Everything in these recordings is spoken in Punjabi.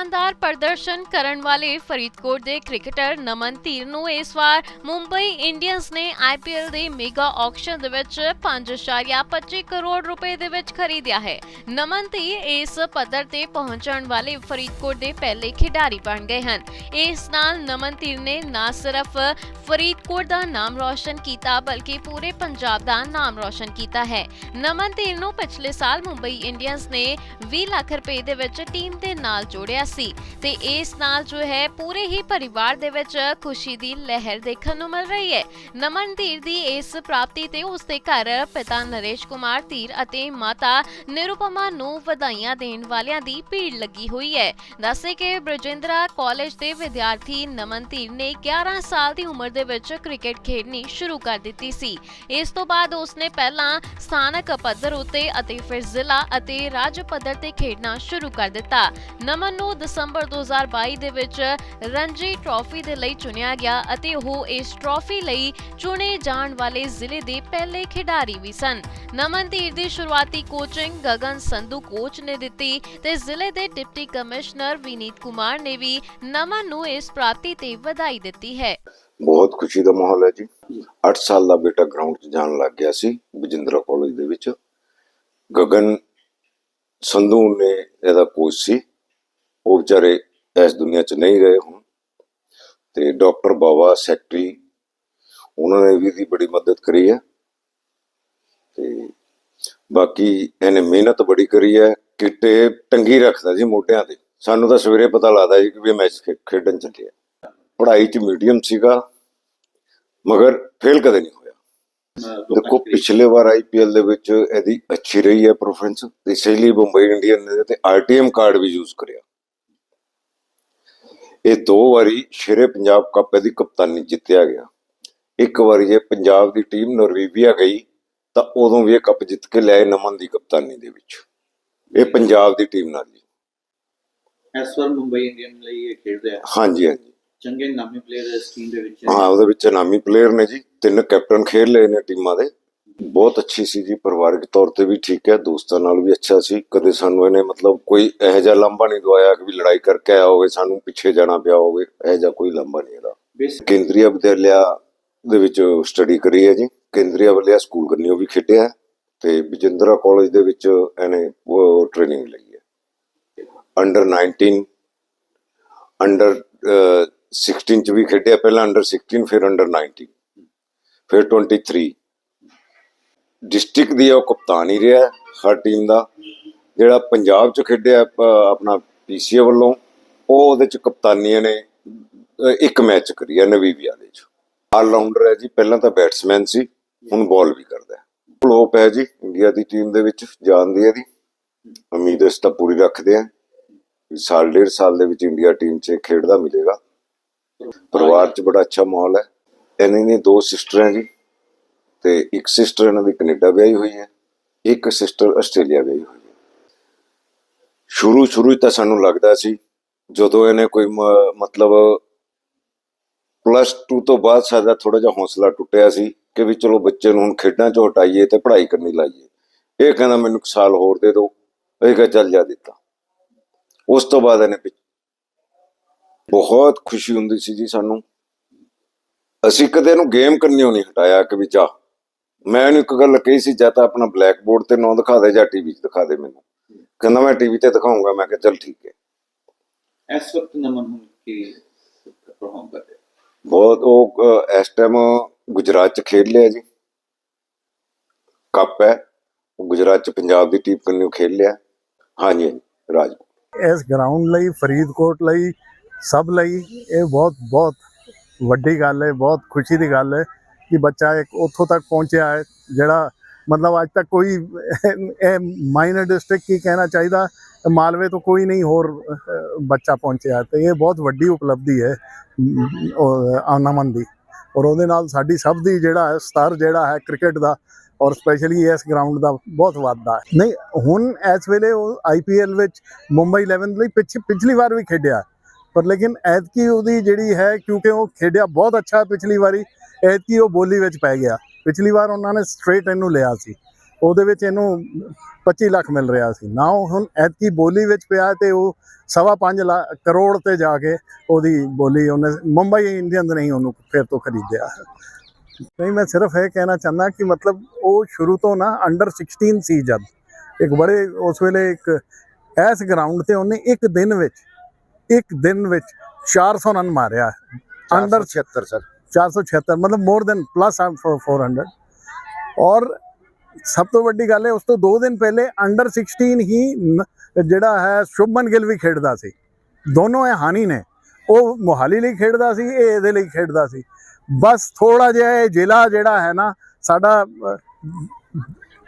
ਸ਼ਾਨਦਾਰ ਪ੍ਰਦਰਸ਼ਨ ਕਰਨ ਵਾਲੇ ਫਰੀਦਕੋਟ ਦੇ ਕ੍ਰਿਕਟਰ ਨਮਨ ਧੀਰ ਨੂੰ ਇਸ ਵਾਰ ਮੁੰਬਈ ਇੰਡੀਅਨਸ ਨੇ ਆਈਪੀਐਲ ਦੇ ਮੇਗਾ ਆਕਸ਼ਨ ਦੇ ਵਿੱਚ 5.25 ਕਰੋੜ ਰੁਪਏ ਦੇ ਵਿੱਚ ਖਰੀਦਿਆ ਹੈ। ਨਮਨ ਧੀਰ ਇਸ ਪੱਧਰ ਤੇ ਪਹੁੰਚਣ ਵਾਲੇ ਫਰੀਦਕੋਟ ਦੇ ਪਹਿਲੇ ਖਿਡਾਰੀ ਬਣ ਗਏ ਹਨ। ਇਸ ਨਾਲ ਨਮਨ ਧੀਰ ਨੇ ਨਾ ਸਿਰਫ ਫਰੀਦਕੋਟ ਦਾ ਨਾਮ ਰੌਸ਼ਨ ਕੀਤਾ, ਬਲਕਿ ਪੂਰੇ ਪੰਜਾਬ ਦਾ ਨਾਮ ਰੌਸ਼ਨ ਕੀਤਾ ਹੈ। ਨਮਨ ਧੀਰ ਨੂੰ ਪਿਛਲੇ ਸਾਲ ਮੁੰਬਈ ਇੰਡੀਅਨਸ ਨੇ 20 ਲੱਖ ਰੁਪਏ ਦੇ ਵਿੱਚ ਟੀਮ ਦੇ ਨਾਲ ਜੋੜਿਆ ਸੀ। ਤੇ ਇਸ ਨਾਲ ਜੋ ਹੈ, ਪੂਰੇ ਹੀ ਪਰਿਵਾਰ ਦੇ ਵਿੱਚ ਖੁਸ਼ੀ ਦੀ ਲਹਿਰ ਦੇਖਣ ਨੂੰ ਮਿਲ ਰਹੀ ਹੈ। ਨਮਨ ਧੀਰ ਦੀ ਇਸ ਪ੍ਰਾਪਤੀ ਤੇ ਉਸ ਦੇ ਘਰ ਪਿਤਾ ਨਰੇਸ਼ ਕੁਮਾਰ ਧੀਰ ਅਤੇ ਮਾਤਾ ਨਿਰੂਪਮਾ ਨੂੰ ਵਧਾਈਆਂ ਦੇਣ ਵਾਲਿਆਂ ਦੀ ਭੀੜ ਲੱਗੀ ਹੋਈ ਹੈ। ਦੱਸੇ ਕਿ ਬ੍ਰਜਿੰਦਰਾ ਕਾਲਜ ਦੇ ਵਿਦਿਆਰਥੀ ਨਮਨ ਧੀਰ ਨੇ 11 ਸਾਲ ਦੀ ਉਮਰ ਦੇ ਵਿੱਚ ਕ੍ਰਿਕਟ ਖੇਡਣੀ ਸ਼ੁਰੂ ਕਰ ਦਿੱਤੀ ਸੀ। ਇਸ ਤੋਂ ਬਾਅਦ ਉਸਨੇ ਪਹਿਲਾਂ ਸਥਾਨਕ ਪੱਧਰ ਉੱਤੇ ਅਤੇ ਫਿਰ ਜ਼ਿਲ੍ਹਾ ਅਤੇ ਰਾਜ ਪੱਧਰ ਤੇ ਖੇਡਣਾ ਸ਼ੁਰੂ ਕਰ ਦਿੱਤਾ। ਨਮਨ ਨੂੰ ਦਸੰਬਰ 2022 ਦੇ ਵਿੱਚ ਰਣਜੀ ਟਰਾਫੀ ਦੇ ਲਈ ਚੁਣਿਆ ਗਿਆ ਅਤੇ ਉਹ ਇਸ ਟਰਾਫੀ ਲਈ ਚੁਣੇ ਜਾਣ ਵਾਲੇ ਜ਼ਿਲ੍ਹੇ ਦੇ ਪਹਿਲੇ ਖਿਡਾਰੀ ਵੀ ਸਨ। ਨਮਨ ਦੀ ਸ਼ੁਰੂਆਤੀ ਕੋਚਿੰਗ ਗਗਨ ਸੰਧੂ ਕੋਚ ਨੇ ਦਿੱਤੀ ਤੇ ਜ਼ਿਲ੍ਹੇ ਦੇ ਡਿਪਟੀ ਕਮਿਸ਼ਨਰ ਵਿਨੀਤ ਕੁਮਾਰ ਨੇ ਵੀ ਨਮਨ ਨੂੰ ਇਸ ਪ੍ਰਾਪਤੀ ਤੇ ਵਧਾਈ ਦਿੱਤੀ ਹੈ। ਬਹੁਤ ਖੁਸ਼ੀ ਦਾ ਮਾਹੌਲ ਹੈ ਜੀ। 8 ਸਾਲ ਦਾ ਬੇਟਾ ਗਰਾਊਂਡ 'ਚ ਜਾਣ ਲੱਗ ਗਿਆ ਸੀ, ਬਜਿੰਦਰਾ ਕਾਲਜ ਦੇ ਵਿੱਚ। ਗਗਨ ਸੰਧੂ ਨੇ ਇਹਦਾ ਕੋਚ ਸੀ। ਉਹ ਵਿਚਾਰੇ ਇਸ ਦੁਨੀਆ 'ਚ ਨਹੀਂ ਰਹੇ ਹੁਣ। ਤੇ ਡਾਕਟਰ ਬਾਵਾ ਸੈਕਟਰੀ, ਉਹਨਾਂ ਨੇ ਵੀ ਇਹਦੀ ਬੜੀ ਮਦਦ ਕਰੀ ਹੈ। ਤੇ ਬਾਕੀ ਇਹਨੇ ਮਿਹਨਤ ਬੜੀ ਕਰੀ ਹੈ ਕਿਤੇ ਟੰਗੀ ਰੱਖਦਾ ਜੀ ਮੋਢਿਆਂ ਤੇ। ਸਾਨੂੰ ਤਾਂ ਸਵੇਰੇ ਪਤਾ ਲੱਗਦਾ ਜੀ ਕਿ ਵੀ ਮੈਚ ਖੇਡਣ ਚੱਲੇ ਆ। ਪੜ੍ਹਾਈ 'ਚ ਮੀਡੀਅਮ ਸੀਗਾ, ਮਗਰ ਫੇਲ ਕਦੇ ਨਹੀਂ ਹੋਇਆ। ਦੇਖੋ, ਪਿਛਲੇ ਵਾਰ ਆਈਪੀਐਲ ਦੇ ਵਿੱਚ ਇਹਦੀ ਅੱਛੀ ਰਹੀ ਹੈ ਪਰਫਾਰਮੈਂਸ ਤੇ ਇਸੇ ਲਈ ਮੁੰਬਈ ਇੰਡੀਅਨ ਨੇ ਤੇ ਆਰਟੀਐਮ ਕਾਰਡ ਵੀ ਯੂਜ਼ ਕਰਿਆ। ਇਹ ਦੋ ਵਾਰੀ ਸ਼ੇਰੇ ਪੰਜਾਬ ਕੱਪ ਇਹਦੀ ਕਪਤਾਨੀ ਜਿੱਤਿਆ ਗਿਆ। ਇੱਕ ਵਾਰੀ ਜੇ ਪੰਜਾਬ ਦੀ ਟੀਮ ਨਰਵੀਬੀਆ ਗਈ ਤਾਂ ਉਦੋਂ ਵੀ ਇਹ ਕੱਪ ਜਿੱਤ ਕੇ ਲਿਆਏ ਨਮਨ ਦੀ ਕਪਤਾਨੀ ਦੇ ਵਿੱਚ। ਇਹ ਪੰਜਾਬ ਦੀ ਟੀਮ ਨਾਲ ਜੀ। ਇਸ ਵਾਰ ਮੁੰਬਈ ਇੰਡੀਅਨ ਲਈ ਇਹ ਖੇਡਦੇ ਆ। ਹਾਂਜੀ ਹਾਂਜੀ। ਚੰਗੇ ਨਾਮੀ ਪਲੇਅਰ ਇਸ ਟੀਮ ਦੇ ਵਿੱਚ ਹਾਂ ਉਹਦੇ ਵਿੱਚ ਨਾਮੀ ਪਲੇਅਰ ਨੇ ਜੀ। ਤਿੰਨ ਕੈਪਟਨ ਖੇਡ ਲਏ ਨੇ ਟੀਮਾਂ ਦੇ। ਬਹੁਤ ਅੱਛੀ ਸੀ ਜੀ ਪਰਿਵਾਰਕ ਤੌਰ ਤੇ ਵੀ ਠੀਕ ਹੈ ਦੋਸਤਾਂ ਨਾਲ ਵੀ ਅੱਛਾ ਸੀ। ਕਦੇ ਸਾਨੂੰ ਇਹਨੇ ਮਤਲਬ ਕੋਈ ਇਹੋ ਜਿਹਾ ਲੰਬਾ ਨਹੀਂ ਦਵਾਇਆ ਕਿ ਵੀ ਲੜਾਈ ਕਰਕੇ ਆਇਆ ਹੋਵੇ ਸਾਨੂੰ ਪਿੱਛੇ ਜਾਣਾ ਪਿਆ ਹੋਵੇ ਇਹੋ ਜਿਹਾ ਕੋਈ ਲੰਬਾ ਨਹੀਂ ਇਹਦਾ। ਕੇਂਦਰੀ ਵਿਦਿਆਲਿਆ ਦੇ ਵਿੱਚ ਸਟੱਡੀ ਕਰੀ ਹੈ ਜੀ। ਕੇਂਦਰੀ ਵਿਦਿਆਲਿਆ ਸਕੂਲ ਕੰਨਿਓ ਵੀ ਖੇਡਿਆ ਤੇ ਬਜਿੰਦਰਾ ਕਾਲਜ ਦੇ ਵਿੱਚ ਇਹਨੇ ਟ੍ਰੇਨਿੰਗ ਲਈ ਹੈ। ਅੰਡਰ 19 ਅੰਡਰ 16 ਚ ਵੀ ਖੇਡਿਆ ਪਹਿਲਾਂ ਅੰਡਰ 16 ਫਿਰ ਅੰਡਰ 19 ਫਿਰ 23 ਡਿਸਟ੍ਰਿਕਟ ਦੀ ਉਹ ਕਪਤਾਨ ਹੀ ਰਿਹਾ ਹਰ ਟੀਮ ਦਾ। ਜਿਹੜਾ ਪੰਜਾਬ ਚ ਖੇਡਿਆ ਆਪਣਾ ਪੀਸੀਏ ਵੱਲੋਂ, ਉਹ ਉਹਦੇ ਚ ਕਪਤਾਨੀਆਂ ਨੇ ਇੱਕ ਮੈਚ ਕਰੀ ਹੈ ਨਵੀਬੀਆ ਦੇ ਚ। ਆਲ ਰਾਊਂਡਰ ਹੈ ਜੀ, ਪਹਿਲਾਂ ਤਾਂ ਬੈਟਸਮੈਨ ਸੀ, ਹੁਣ ਬਾਲ ਵੀ ਕਰਦਾ ਹੈ। ਫਲੋਪ ਹੈ ਜੀ, ਇੰਡੀਆ ਦੀ ਟੀਮ ਦੇ ਵਿੱਚ ਜਾਣਦੀ ਹੈ ਦੀ ਉਮੀਦ ਇਸ ਤਾਂ ਪੂਰੀ ਰੱਖਦੇ ਆ ਸਾਲ, ਡੇਢ ਸਾਲ ਦੇ ਵਿੱਚ ਇੰਡੀਆ ਟੀਮ 'ਚ ਖੇਡਦਾ ਮਿਲੇਗਾ। ਪਰਿਵਾਰ 'ਚ ਬੜਾ ਅੱਛਾ ਮਾਹੌਲ ਹੈ। ਇਹਨਾਂ ਦੀ ਦੋ ਸਿਸਟਰ ਹੈ ਜੀ। ਤੇ ਇੱਕ ਸਿਸਟਰ ਇਹਨਾਂ ਦੀ ਕੈਨੇਡਾ ਵਿਆਹੀ ਹੋਈ ਹੈ, ਇੱਕ ਸਿਸਟਰ ਆਸਟ੍ਰੇਲੀਆ ਵਿਆਹੀ ਹੋਈ ਹੈ। ਸ਼ੁਰੂ ਸ਼ੁਰੂ ਤਾਂ ਸਾਨੂੰ ਲੱਗਦਾ ਸੀ, ਜਦੋਂ ਇਹਨੇ ਕੋਈ ਮ- ਮਤਲਬ ਪਲੱਸ 2 ਤੋਂ ਬਾਅਦ ਸਾਡਾ ਥੋੜਾ ਜਿਹਾ ਹੌਸਲਾ ਟੁੱਟਿਆ ਸੀ ਕਿ ਵੀ ਚਲੋ ਬੱਚੇ ਨੂੰ ਹੁਣ ਖੇਡਾਂ ਚੋਂ ਹਟਾਈਏ ਤੇ ਪੜ੍ਹਾਈ ਕਰਨੀ ਲਾਈਏ। ਇਹ ਕਹਿੰਦਾ ਮੈਨੂੰ ਸਾਲ ਹੋਰ ਦੇ ਦਿਓ। ਇਹ ਕਿਹਾ ਚੱਲ ਜਾ ਦਿੱਤਾ। ਉਸ ਤੋਂ ਬਾਅਦ ਇਹਨੇ ਬਹੁਤ ਖੁਸ਼ੀ ਹੁੰਦੀ ਸੀ ਜੀ ਸਾਨੂੰ। ਅਸੀਂ ਕਦੇ ਇਹਨੂੰ ਗੇਮ ਕਰਨੀਓ ਨਹੀਂ ਹਟਾਇਆ ਕਿ ਵੀ ਜਾ। ਮੈਂ ਇਹਨੂੰ ਇੱਕ ਗੱਲ ਕਹੀ ਸੀ ਜਾਂ ਤਾਂ ਆਪਣਾ ਬਲੈਕ ਬੋਰਡ ਤੇ ਨਾਂ ਦਿਖਾ ਦੇ ਜਾਂ ਟੀਵੀ 'ਚ ਦਿਖਾ ਦੇ ਮੈਨੂੰ। ਕਹਿੰਦਾ ਮੈਂ ਟੀਵੀ ਤੇ ਦਿਖਾਉਂਗਾ ਮੈਂ ਕਿਹਾ ਚੱਲ ਠੀਕ ਹੈ। ਇਸ ਵਕਤ ਨਮਨ ਹੁਣ ਕੀ ਪਰਫਾਰਮ ਕਰ ਬਹੁਤ ਉਹ ਇਸ ਟਾਈਮ ਗੁਜਰਾਤ 'ਚ ਖੇਡ ਲਿਆ ਜੀ। ਕੱਪ ਹੈ ਉਹ ਗੁਜਰਾਤ 'ਚ ਪੰਜਾਬ ਦੀ ਟੀਮ ਕੰਨਿਓ ਖੇਡ ਲਿਆ। ਹਾਂਜੀ ਹਾਂਜੀ ਰਾਜ ਇਸ ਗਰਾਊਂਡ ਲਈ ਫਰੀਦਕੋਟ ਲਈ ਸਭ ਲਈ ਇਹ ਬਹੁਤ ਬਹੁਤ ਵੱਡੀ ਗੱਲ ਹੈ ਬਹੁਤ ਖੁਸ਼ੀ ਦੀ ਗੱਲ ਹੈ। ਕਿ ਬੱਚਾ ਇੱਕ ਉੱਥੋਂ ਤੱਕ ਪਹੁੰਚਿਆ ਹੈ ਜਿਹੜਾ ਮਤਲਬ ਅੱਜ ਤੱਕ ਕੋਈ ਇਹ ਮਾਈਨਰ ਡਿਸਟ੍ਰਿਕਟ ਕੀ ਕਹਿਣਾ ਚਾਹੀਦਾ ਮਾਲਵੇ ਤੋਂ ਕੋਈ ਨਹੀਂ ਹੋਰ ਬੱਚਾ ਪਹੁੰਚਿਆ ਤੇ ਇਹ ਬਹੁਤ ਵੱਡੀ ਉਪਲਬਧੀ ਹੈ ਅਮ, ਦੀ। ਔਰ ਉਹਦੇ ਨਾਲ ਸਾਡੀ ਸਭ ਦੀ ਜਿਹੜਾ ਹੈ ਸਤਰ ਜਿਹੜਾ ਹੈ ਕ੍ਰਿਕਟ ਦਾ ਔਰ ਸਪੈਸ਼ਲੀ ਇਸ ਗਰਾਊਂਡ ਦਾ ਬਹੁਤ ਵੱਧਦਾ ਹੈ। ਨਹੀਂ ਹੁਣ ਇਸ ਵੇਲੇ ਉਹ ਆਈਪੀਐਲ ਵਿੱਚ ਮੁੰਬਈ 11 ਲਈ ਪਿੱਛੇ ਪਿਛਲੀ ਵਾਰ ਵੀ ਖੇਡਿਆ। ਪਰ ਲੇਕਿਨ ਐਤਕੀ ਉਹਦੀ ਜਿਹੜੀ ਹੈ, ਕਿਉਂਕਿ ਉਹ ਖੇਡਿਆ ਬਹੁਤ ਅੱਛਾ ਪਿਛਲੀ ਵਾਰੀ, ਐਤਕੀ ਉਹ ਬੋਲੀ ਵਿੱਚ ਪੈ ਗਿਆ। ਪਿਛਲੀ ਵਾਰ ਉਹਨਾਂ ਨੇ ਸਟ੍ਰੇਟ ਇਹਨੂੰ ਲਿਆ ਸੀ। ਉਹਦੇ ਵਿੱਚ ਇਹਨੂੰ 25 ਲੱਖ ਮਿਲ ਰਿਹਾ ਸੀ। ਨਾ ਉਹ ਹੁਣ ਐਤਕੀ ਬੋਲੀ ਵਿੱਚ ਪਿਆ ਤੇ ਉਹ ਸਵਾ ਪੰਜ ਲੱਖ ਕਰੋੜ ਤੇ ਜਾ ਕੇ ਉਹਦੀ ਬੋਲੀ ਉਹਨੇ ਮੁੰਬਈ ਇੰਡੀਅਨਸ ਨੇ ਹੀ ਉਹਨੂੰ ਫਿਰ ਤੋਂ ਖਰੀਦਿਆ। ਨਹੀਂ, ਮੈਂ ਸਿਰਫ ਇਹ ਕਹਿਣਾ ਚਾਹੁੰਦਾ ਕਿ ਮਤਲਬ ਉਹ ਸ਼ੁਰੂ ਤੋਂ ਨਾ ਅੰਡਰ 16 ਸੀ ਜਦ। ਇੱਕ ਬੜੇ ਉਸ ਵੇਲੇ ਇੱਕ ਐਸ ਗਰਾਊਂਡ ਤੇ ਉਹਨੇ ਇੱਕ ਦਿਨ ਵਿੱਚ ਇੱਕ ਦਿਨ ਵਿੱਚ 400 ਰਨ ਮਾਰਿਆ। Under 76 sir. 476 ਮਤਲਬ ਮੋਰ ਦੈਨ ਪਲੱਸ 400 ਔਰ ਸਭ ਤੋਂ ਵੱਡੀ ਗੱਲ ਹੈ ਉਸ ਤੋਂ 2 ਦਿਨ ਪਹਿਲੇ ਅੰਡਰ 16 ਹੀ ਜਿਹੜਾ ਹੈ ਸ਼ੁਭਮਨ ਗਿੱਲ ਵੀ ਖੇਡਦਾ ਸੀ। ਦੋਨੋਂ ਇਹ ਹਾਨੀ ਨੇ। ਉਹ ਮੋਹਾਲੀ ਲਈ ਖੇਡਦਾ ਸੀ ਇਹ ਇਹਦੇ ਲਈ ਖੇਡਦਾ ਸੀ। ਬਸ ਥੋੜਾ ਜਿਹਾ ਇਹ ਜ਼ਿਲ੍ਹਾ ਜਿਹੜਾ ਹੈ ਨਾ ਸਾਡਾ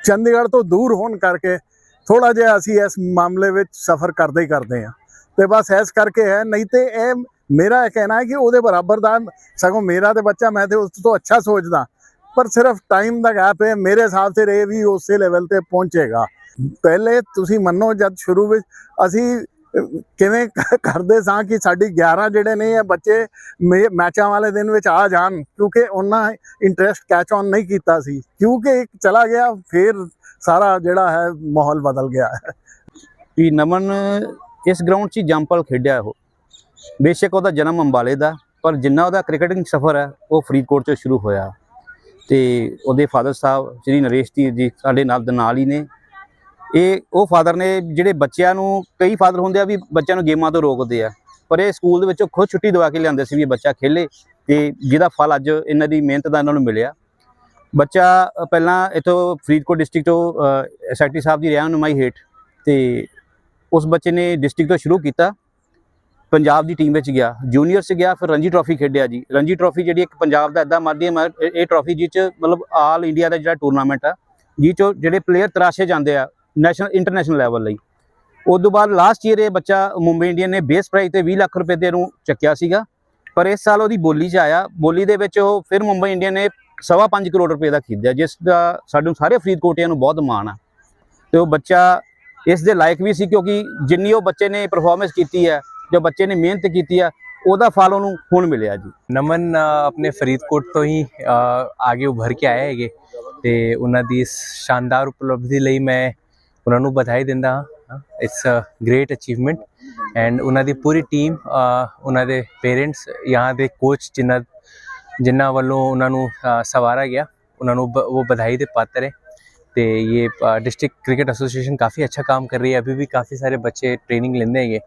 ਚੰਡੀਗੜ੍ਹ ਤੋਂ ਦੂਰ ਹੋਣ ਕਰਕੇ ਥੋੜਾ ਜਿਹਾ ਅਸੀਂ ਇਸ ਮਾਮਲੇ ਵਿੱਚ ਸਫ਼ਰ ਕਰਦੇ ਹੀ ਕਰਦੇ ਹਾਂ। ਤੇ ਬਸ ਇਸ ਕਰਕੇ ਹੈ, ਨਹੀਂ ਤੇ ਇਹ ਮੇਰਾ ਇਹ ਕਹਿਣਾ ਹੈ ਕਿ ਉਹਦੇ ਬਰਾਬਰ ਦਾ ਸਗੋਂ ਮੇਰਾ ਤੇ ਬੱਚਾ, ਮੈਂ ਤੇ ਉਸ ਤੋਂ ਅੱਛਾ ਸੋਚਦਾ। ਪਰ ਸਿਰਫ ਟਾਈਮ ਦਾ ਗੈਪ ਹੈ, ਮੇਰੇ ਹਿਸਾਬ ਤੇ ਇਹ ਵੀ ਉਸੇ ਲੈਵਲ ਤੇ ਪਹੁੰਚੇਗਾ। ਪਹਿਲੇ ਤੁਸੀਂ ਮੰਨੋ, ਜਦ ਸ਼ੁਰੂ ਵਿੱਚ ਅਸੀਂ ਕਿਵੇਂ ਕਰਦੇ ਸਾਂ ਕਿ ਸਾਡੀ 11 ਜਿਹੜੇ ਨੇ ਇਹ ਬੱਚੇ ਮੇ- ਮੈਚਾਂ ਵਾਲੇ ਦਿਨ ਵਿੱਚ ਆ ਜਾਣ, ਕਿਉਂਕਿ ਉਹਨਾਂ ਇੰਟਰਸਟ ਕੈਚ ਆਨ ਨਹੀਂ ਕੀਤਾ ਸੀ। ਕਿਉਂਕਿ ਇੱਕ ਚਲਾ ਗਿਆ, ਫਿਰ ਸਾਰਾ ਜਿਹੜਾ ਹੈ, ਮਾਹੌਲ ਬਦਲ ਗਿਆ। ਹੈ ਵੀ ਨਮਨ ਇਸ ਗਰਾਊਂਡ 'ਚ ਜੰਪਲ ਖੇਡਿਆ ਉਹ। ਬੇਸ਼ੱਕ ਉਹਦਾ ਜਨਮ ਅੰਬਾਲੇ ਦਾ, ਪਰ ਜਿੰਨਾ ਉਹਦਾ ਕ੍ਰਿਕਟਿੰਗ ਸਫ਼ਰ ਹੈ, ਉਹ ਫਰੀਦਕੋਟ 'ਤੋਂ ਸ਼ੁਰੂ ਹੋਇਆ। ਤੇ ਉਹਦੇ ਫਾਦਰ ਸਾਹਿਬ, ਸ੍ਰੀ ਨਰੇਸ਼ ਜੀ ਜੀ ਸਾਡੇ ਨਾਲ ਦੇ ਨਾਲ ਹੀ ਨੇ। ਇਹ, ਉਹ ਫਾਦਰ ਨੇ ਜਿਹੜੇ ਬੱਚਿਆਂ ਨੂੰ, ਕਈ ਫਾਦਰ ਹੁੰਦੇ ਆ ਵੀ ਬੱਚਿਆਂ ਨੂੰ ਗੇਮਾਂ ਤੋਂ ਰੋਕਦੇ ਆ। ਪਰ ਇਹ ਸਕੂਲ ਦੇ ਵਿੱਚੋਂ ਖੁਦ ਛੁੱਟੀ ਦਵਾ ਕੇ ਲਿਆਂਦੇ ਸੀ ਵੀ ਬੱਚਾ ਖੇਲੇ ਤੇ ਜਿਹਦਾ ਫਲ ਅੱਜ ਇਹਨਾਂ ਦੀ ਮਿਹਨਤ ਦਾ ਇਹਨਾਂ ਨੂੰ ਮਿਲਿਆ। ਬੱਚਾ ਪਹਿਲਾਂ ਇਥੋਂ ਫਰੀਦਕੋਟ ਡਿਸਟ੍ਰਿਕਟ ਤੋਂ ਐਸਆਈਟੀ ਸਾਹਿਬ ਦੀ ਰਹਿਨੁਮਾਈ ਹੇਠ ਤੇ ਉਸ ਬੱਚੇ ਨੇ ਡਿਸਟ੍ਰਿਕਟ ਤੋਂ ਸ਼ੁਰੂ ਕੀਤਾ, ਪੰਜਾਬ ਦੀ ਟੀਮ ਵਿੱਚ ਗਿਆ ਜੂਨੀਅਰ 'ਚ ਗਿਆ, ਫਿਰ ਰਣਜੀ ਟਰਾਫੀ ਖੇਡਿਆ ਜੀ। ਰਣਜੀ ਟਰਾਫੀ ਜਿਹੜੀ ਇੱਕ ਪੰਜਾਬ ਦਾ ਐਦਾ ਮਾਧਿਅਮ ਹੈ ਇਹ- ਇਹ ਟਰਾਫੀ ਜਿਹ 'ਚ ਮਤਲਬ ਆਲ ਇੰਡੀਆ ਦਾ ਜਿਹੜਾ ਟੂਰਨਾਮੈਂਟ ਆ, ਜਿਹ 'ਚੋਂ ਜਿਹੜੇ ਪਲੇਅਰ ਤਰਾਸ਼ੇ ਜਾਂਦੇ ਆ ਨੈਸ਼ਨਲ ਇੰਟਰਨੈਸ਼ਨਲ ਲੈਵਲ ਲਈ। ਉਸ ਤੋਂ ਬਾਅਦ ਲਾਸਟ ਈਅਰ ਇਹ ਬੱਚਾ ਮੁੰਬਈ ਇੰਡੀਅਨ ਨੇ ਬੇਸ ਪ੍ਰਾਈਜ਼ ਤੇ 20 ਲੱਖ ਰੁਪਏ ਦੇ ਨੂੰ ਚੱਕਿਆ ਸੀਗਾ। ਪਰ ਇਸ ਸਾਲ ਉਹਦੀ ਬੋਲੀ 'ਚ ਆਇਆ। ਬੋਲੀ ਦੇ ਵਿੱਚ ਉਹ ਫਿਰ ਮੁੰਬਈ ਇੰਡੀਅਨ ਨੇ ਸਵਾ ਪੰਜ ਕਰੋੜ ਰੁਪਏ ਦਾ ਖਰੀਦਿਆ, ਜਿਸ ਦਾ ਸਾਨੂੰ ਸਾਰੇ ਫਰੀਦਕੋਟੀਆਂ ਨੂੰ ਬਹੁਤ ਮਾਣ ਆ। ਤੇ ਉਹ ਬੱਚਾ ਇਸ ਦੇ ਲਾਇਕ ਵੀ ਸੀ ਕਿਉਂਕਿ ਜਿੰਨੀ ਉਹ ਬੱਚੇ ਨੇ ਪਰਫਾਰਮੈਂਸ ਕੀਤੀ ਹੈ, ਜੋ ਬੱਚੇ ਨੇ ਮਿਹਨਤ ਕੀਤੀ ਹੈ, ਉਹਦਾ ਫਲ ਉਹਨੂੰ ਹੁਣ ਮਿਲਿਆ ਜੀ। ਨਮਨ ਆਪਣੇ ਫਰੀਦਕੋਟ ਤੋਂ ਹੀ ਆਗੇ ਉਭਰ ਕੇ ਆਏ ਹੈਗੇ ਤੇ ਉਹਨਾਂ ਦੀ ਇਸ ਸ਼ਾਨਦਾਰ ਉਪਲਬਧੀ ਲਈ ਮੈਂ ਉਹਨਾਂ ਨੂੰ ਵਧਾਈ ਦਿੰਦਾ ਹਾਂ। It's a great achievement and ਉਹਨਾਂ ਦੀ ਪੂਰੀ ਟੀਮ ਉਹਨਾਂ ਦੇ ਪੇਰੈਂਟਸ ਯਹਾਂ ਦੇ ਕੋਚ ਜਿਨ੍ਹਾਂ ਜਿਨ੍ਹਾਂ ਵੱਲੋਂ ਉਹਨਾਂ ਨੂੰ ਸਵਾਰਾ ਗਿਆ, ਉਹਨਾਂ ਨੂੰ ਉਹ ਵਧਾਈ ਦੇ ਪਾਤਰ ਹੈ। तो ये डिस्ट्रिक्ट क्रिकेट एसोसिएशन काफ़ी अच्छा काम कर रही है। अभी भी काफ़ी सारे बच्चे ट्रेनिंग लेते हैं ये।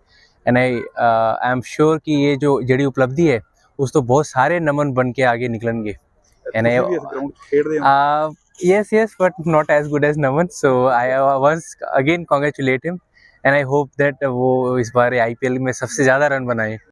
And I I am sure कि ये जो जड़ी उपलब्धि है उस तो बहुत सारे नमन बन के आगे निकलेंगे। And I yes yes but not as good as Naman. So I once again congratulate him and I hope that वो इस बार आईपीएल में सबसे ज़्यादा रन बनाए।